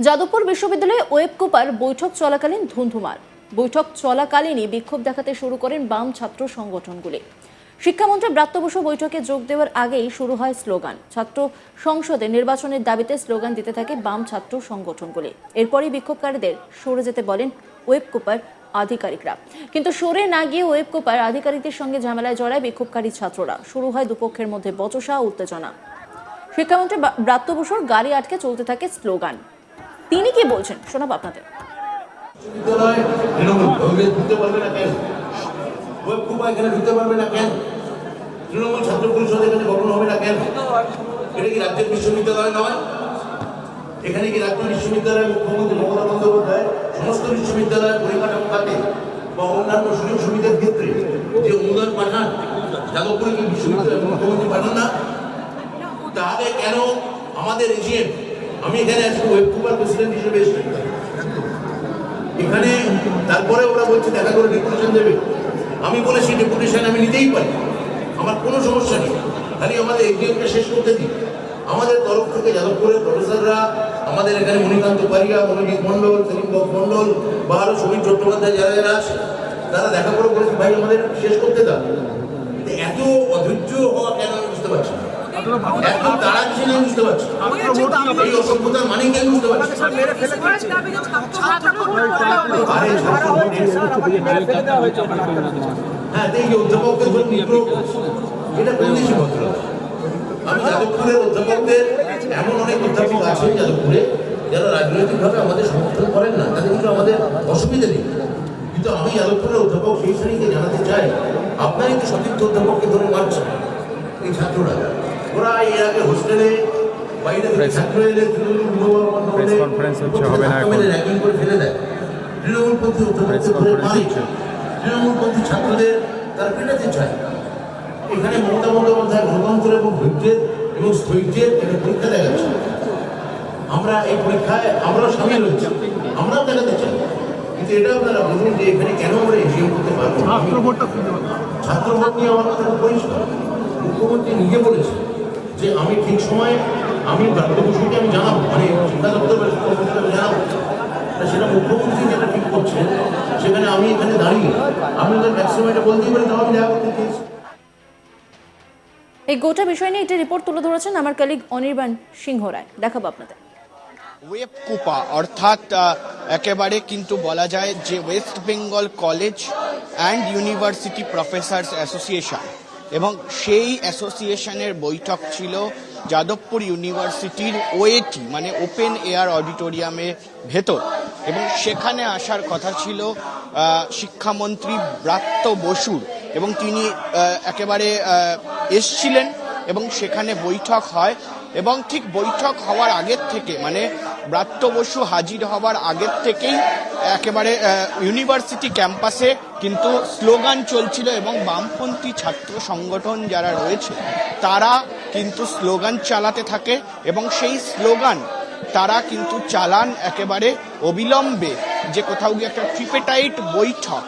যাদবপুর বিশ্ববিদ্যালয়ে ওয়েব কোপার বৈঠক চলাকালীন ধুন্ধুমার। বৈঠক চলাকালীনই বিক্ষোভ দেখাতে শুরু করেন বাম ছাত্র সংগঠনগুলি। শিক্ষামন্ত্রী ব্রাত্য বসু বৈঠকে যোগ দেওয়ার আগেই শুরু হয় স্লোগান। ছাত্র সংসদে নির্বাচনের দাবিতে স্লোগান দিতে থাকে বাম ছাত্র সংগঠনগুলি। এরপরই বিক্ষোভকারীদের সরে যেতে বলেন ওয়েব কোপার আধিকারিকরা। কিন্তু সরে না গিয়ে ওয়েব কোপার আধিকারিকদের সঙ্গে ঝামেলায় জড়ায় বিক্ষোভকারী ছাত্ররা। শুরু হয় দুপক্ষের মধ্যে বচসা, উত্তেজনা। শিক্ষামন্ত্রী ব্রা- ব্রাত্য বসুর গাড়ি আটকে চলতে থাকে স্লোগান। তিনি কি বলছেন? শোনাবো আপনাদের। তৃণমূল ছাত্র পরিষদ এখানে গঠন হবে না কেন? এটা কি রাজ্যের বিশ্ববিদ্যালয় নয়? এখানে কি রাজ্য বিশ্ববিদ্যালয়ের মুখ্যমন্ত্রী মমতা বন্দ্যোপাধ্যায় সমস্ত বিশ্ববিদ্যালয়ের পরিকাঠামো খাতে বা অন্যান্য সুযোগ সুবিধার ক্ষেত্রে যে অনুদান পাঠান যাদবপুরে কি বিশ্ববিদ্যালয় মুখ্যমন্ত্রী পাঠান না? তাহলে কেন আমাদের এজিএম আমি এখানে আজকে ওয়েব কুপার প্রেসিডেন্ট হিসেবে এসেছি। এখানে তারপরে ওরা বলছে, দেখা করে ডেপুটেশন দেবে। আমি বলেছি ডেপুটেশন আমি নিতেই পারি আমার কোনো সমস্যা নেই। খালি আমাদের এগ্রিমেন্টটা শেষ করতে দিই আমাদের তরফ থেকে যাদবপুরের প্রফেসররা, আমাদের এখানে মণিকান্ত পারিয়া, মনোজিৎ মণ্ডল, সেলিম মণ্ডল বা আরও সমীর চট্টোপাধ্যায় যারা যারা আছে, তারা দেখা করে বলেছে, ভাই, আমাদের শেষ করতে দাও। এত অধৈর্য হওয়া কেন আমি বুঝতে পারছি না। এত তাড়া কিসে আমি বুঝতে পারছি এই অসভ্যতার মানে কি বুঝতে পারছি হ্যাঁ এই অধ্যাপকদের জন্য নিগ্রহ এটা কোন দেশে ভদ্রতা আমি যাদবপুরের অধ্যাপকদের এমন অনেক অধ্যাপক আছেন যাদবপুরে যারা রাজনৈতিকভাবে আমাদের সমর্থন করেন না। তাদের কিন্তু আমাদের অসুবিধা নেই। কিন্তু আমি যাদবপুরের অধ্যাপক সেই শ্রেণীকে জানাতে চাই আপনারই তো সতীর্থ অধ্যাপককে ধরে মারছেন এই ছাত্ররা। ওরা এর আগে হোস্টেলে conference হচ্ছে, হবে না এখন। করে তৃণমূলপন্থী ছাত্রদের তারা পেটাতে চায়। এখানে মমতা বন্দ্যোপাধ্যায় গণতন্ত্র এবং ধৈর্যের এবং স্থৈর্যের একটা পরীক্ষা দেখাচ্ছে। আমরা এই পরীক্ষায় আমরাও সামিল হচ্ছি আমরাও দেখাতে চাই। কিন্তু এটা আপনারা বলুন যে এখানে কেন আমরা করতে পারব? ছাত্র ভোট নিয়ে আমার কথা পরিষ্কার। মুখ্যমন্ত্রী নিজে বলেছে যে আমি ঠিক সময়ে আমি ব্রাত্য বসুকে আমি জানাব মানে দপ্তর বা শিক্ষা আমি জানাব। তা সেটা মুখ্যমন্ত্রী যেটা ঠিক করছেন সেখানে আমি এখানে দাঁড়িয়ে আমি ওদের ম্যাক্সিমাম এটা বলতেই পারি তাও আমি দেখা করতে চেয়েছি। এই গোটা বিষয় নিয়ে একটি রিপোর্ট তুলে ধরেছেন আমার কলিগ অনির্বাণ সিংহ রায়। দেখাবো আপনাদের। ওয়েব কুপা অর্থাৎ একেবারে কিন্তু বলা যায় যে West Bengal college and university professors association এবং সেই অ্যাসোসিয়েশনের বৈঠক ছিল যাদবপুর ইউনিভার্সিটির ওয়েটি মানে ওপেন এয়ার অডিটোরিয়ামের ভেতর। এবং সেখানে আসার কথা ছিল শিক্ষামন্ত্রী ব্রাত্য বসুর। এবং তিনি একেবারে এসছিলেন এবং সেখানে বৈঠক হয়। এবং ঠিক বৈঠক হওয়ার আগের থেকে মানে ব্রাত্য বসু হাজির হওয়ার আগের থেকেই একেবারে ইউনিভার্সিটি ক্যাম্পাসে কিন্তু স্লোগান চলছিল এবং বামপন্থী ছাত্র সংগঠন যারা রয়েছে, তারা কিন্তু স্লোগান চালাতে থাকে এবং সেই স্লোগান তারা কিন্তু চালান একেবারে অবিলম্বে। যে কোথাও গিয়ে একটা ট্রিপেটাইট বৈঠক,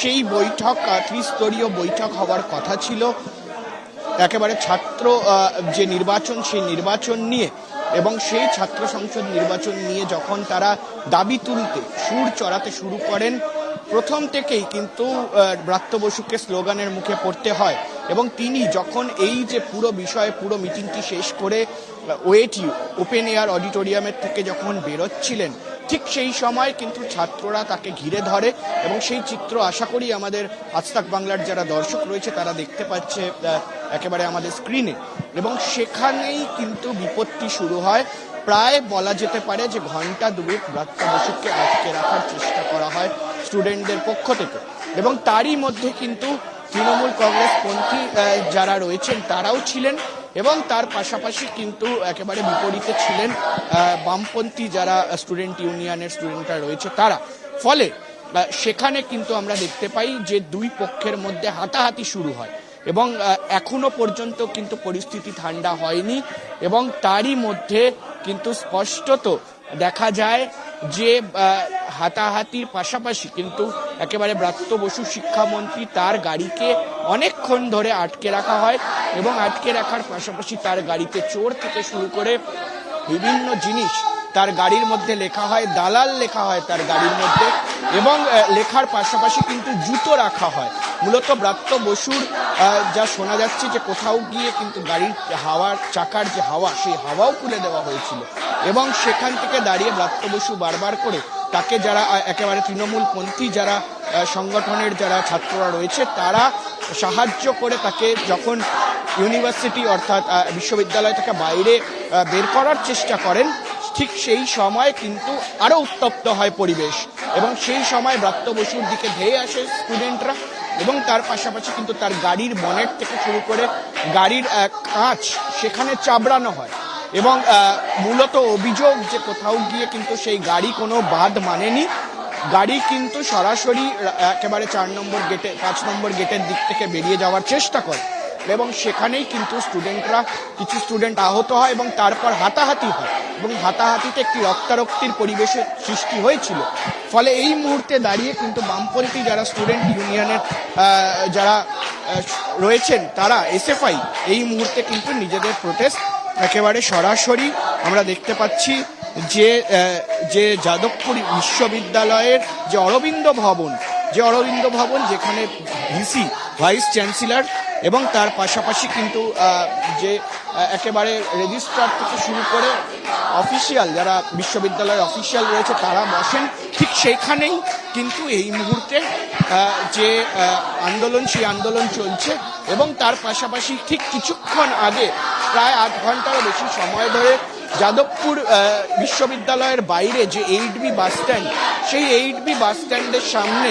সেই বৈঠক, ত্রিস্তরীয় বৈঠক হওয়ার কথা ছিল। একেবারে ছাত্র যে নির্বাচন, সেই নির্বাচন নিয়ে এবং সেই ছাত্র সংসদ নির্বাচন নিয়ে যখন তারা দাবি তুলতে, সুর চড়াতে শুরু করেন প্রথম থেকেই কিন্তু ব্রাত্য বসুকে স্লোগানের মুখে পড়তে হয়। এবং তিনি যখন এই যে পুরো বিষয়ে, পুরো মিটিংটি শেষ করে ওয়েটি ওপেন এয়ার অডিটোরিয়ামের থেকে যখন বেরোচ্ছিলেন, ঠিক সেই সময় কিন্তু ছাত্ররা তাকে ঘিরে ধরে এবং সেই চিত্র আশা করি আমাদের আজতাক বাংলার যারা দর্শক রয়েছে, তারা দেখতে পাচ্ছে একেবারে আমাদের স্ক্রিনে। এবং সেখানেই কিন্তু বিপত্তি শুরু হয়। প্রায় বলা যেতে পারে যে ঘণ্টা দুয়েক ব্রাত্য বসুকে আটকে রাখার চেষ্টা করা হয়। স্টুডেন্টদের পক্ষ থেকে। এবং তারই মধ্যে কিন্তু তৃণমূল কংগ্রেস পন্থী যারা রয়েছেন তারাও ছিলেন এবং তার পাশাপাশি কিন্তু একেবারে বিপরীতে ছিলেন বামপন্থী যারা স্টুডেন্ট ইউনিয়নের স্টুডেন্টরা রয়েছে তারা। ফলে সেখানে কিন্তু আমরা দেখতে পাই যে দুই পক্ষের মধ্যে হাতাহাতি শুরু হয় এবং এখনও পর্যন্ত কিন্তু পরিস্থিতি ঠান্ডা হয়নি এবং তারই মধ্যে কিন্তু স্পষ্টত দেখা যায় যে হাতাহাতির পাশাপাশি কিন্তু একেবারে ব্রাত্য বসু শিক্ষামন্ত্রী তার গাড়িকে অনেকক্ষণ ধরে আটকে রাখা হয় এবং আটকে রাখার পাশাপাশি তার গাড়িতে চোর থেকে শুরু করে বিভিন্ন জিনিস তার গাড়ির মধ্যে লেখা হয়, দালাল লেখা হয় তার গাড়ির মধ্যে এবং লেখার পাশাপাশি কিন্তু জুতো রাখা হয়। মূলত ব্রাত্য বসুর যা শোনা যাচ্ছে যে কোথাও গিয়ে কিন্তু গাড়ির হাওয়ার, চাকার যে হাওয়া, সেই হাওয়াও খুলে দেওয়া হয়েছিল। এবং সেখান থেকে দাঁড়িয়ে ব্রাত্য বসু বারবার করে তাকে যারা একেবারে তৃণমূলপন্থী যারা সংগঠনের যারা ছাত্ররা রয়েছে, তারা সাহায্য করে তাকে যখন ইউনিভার্সিটি অর্থাৎ বিশ্ববিদ্যালয় থেকে বাইরে বের করার চেষ্টা করেন, ঠিক সেই সময় কিন্তু আরও উত্তপ্ত হয় পরিবেশ। এবং সেই সময় ব্রাত্য বসুর দিকে ধেয়ে আসে স্টুডেন্টরা এবং তার পাশাপাশি কিন্তু তার গাড়ির বনেট থেকে শুরু করে গাড়ির কাঁচ সেখানে চাবড়ানো হয়। এবং মূলত অভিযোগ যে কোথাও গিয়ে কিন্তু সেই গাড়ি কোনো বাদ মানেনি। গাড়ি কিন্তু সরাসরি একেবারে চার নম্বর গেটে, পাঁচ নম্বর গেটের দিক থেকে বেরিয়ে যাওয়ার চেষ্টা করে। এবং সেখানেই কিন্তু স্টুডেন্টরা কিছু স্টুডেন্ট আহত হয় এবং তারপর হাতাহাতি হয়। এবং হাতাহাতিতে একটি রক্তারক্তির পরিবেশের সৃষ্টি হয়েছিল। ফলে এই মুহূর্তে দাঁড়িয়ে কিন্তু বামপন্থী যারা স্টুডেন্ট ইউনিয়নের যারা রয়েছেন, তারা এসএফআই, এই মুহূর্তে কিন্তু নিজেদের প্রোটেস্ট একেবারে সরাসরি আমরা দেখতে পাচ্ছি যে যে যাদবপুর বিশ্ববিদ্যালয়ের যে অরবিন্দ ভবন, যে অরবিন্দ ভবন যেখানে ভিসি, ভাইস চ্যান্সেলর এবং তার পাশাপাশি কিন্তু যে একেবারে রেজিস্ট্রার থেকে শুরু করে অফিসিয়াল যারা বিশ্ববিদ্যালয়ের অফিসিয়াল রয়েছে, তারা বসেন। ঠিক সেইখানেই কিন্তু এই মুহূর্তে যে আন্দোলন, সেই আন্দোলন চলছে এবং তার পাশাপাশি ঠিক কিছুক্ষণ আগে, প্রায় আধ ঘন্টারও বেশি সময় ধরে যাদবপুর বিশ্ববিদ্যালয়ের বাইরে যে এইট বি বাস স্ট্যান্ড, সেই এইট বি বাস স্ট্যান্ডের সামনে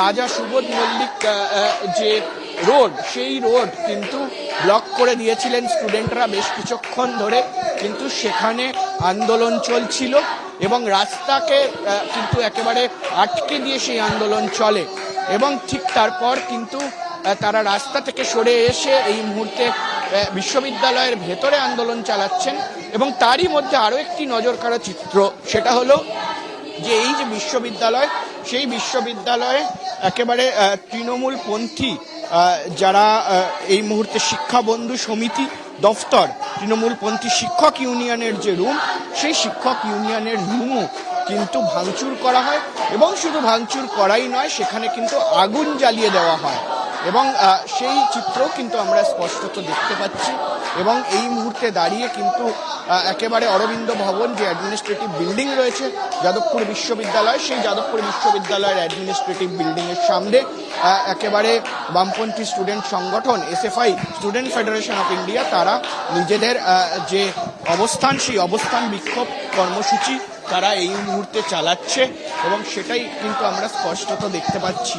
রাজা সুবোধ মল্লিক যে রোড, সেই রোড কিন্তু ব্লক করে দিয়েছিলেন স্টুডেন্টরা বেশ কিছুক্ষণ ধরে। কিন্তু সেখানে আন্দোলন চলছিল এবং রাস্তাকে কিন্তু একেবারে আটকে দিয়ে সেই আন্দোলন চলে। এবং ঠিক তারপর কিন্তু তারা রাস্তা থেকে সরে এসে এই মুহূর্তে বিশ্ববিদ্যালয়ের ভেতরে আন্দোলন চালাচ্ছেন। এবং তারই মধ্যে আরও একটি নজর কাড়া চিত্র, সেটা হলো যে এই যে বিশ্ববিদ্যালয়, সেই বিশ্ববিদ্যালয়ে একেবারে তৃণমূলপন্থী যারা এই মুহূর্তে শিক্ষাবন্ধু সমিতি দফতর তৃণমূলপন্থী শিক্ষক ইউনিয়নের যে রুম সেই শিক্ষক ইউনিয়নের রুমও কিন্তু ভাঙচুর করা হয় এবং শুধু ভাঙচুর করাই নয়, সেখানে কিন্তু আগুন জ্বালিয়ে দেওয়া হয়। এবং সেই চিত্র কিন্তু আমরা স্পষ্টত দেখতে পাচ্ছি। এবং এই মুহূর্তে দাঁড়িয়ে কিন্তু একেবারে অরবিন্দ ভবন যে অ্যাডমিনিস্ট্রেটিভ বিল্ডিং রয়েছে, যাদবপুর বিশ্ববিদ্যালয়, সেই যাদবপুর বিশ্ববিদ্যালয়ের অ্যাডমিনিস্ট্রেটিভ বিল্ডিংয়ের সামনে একেবারে বামপন্থী স্টুডেন্ট সংগঠন SFI student federation of India তারা নিজেদের যে অবস্থান, সেই অবস্থান বিক্ষোভ কর্মসূচি তারা এই মুহূর্তে চালাচ্ছে এবং সেটাই কিন্তু আমরা স্পষ্টত দেখতে পাচ্ছি।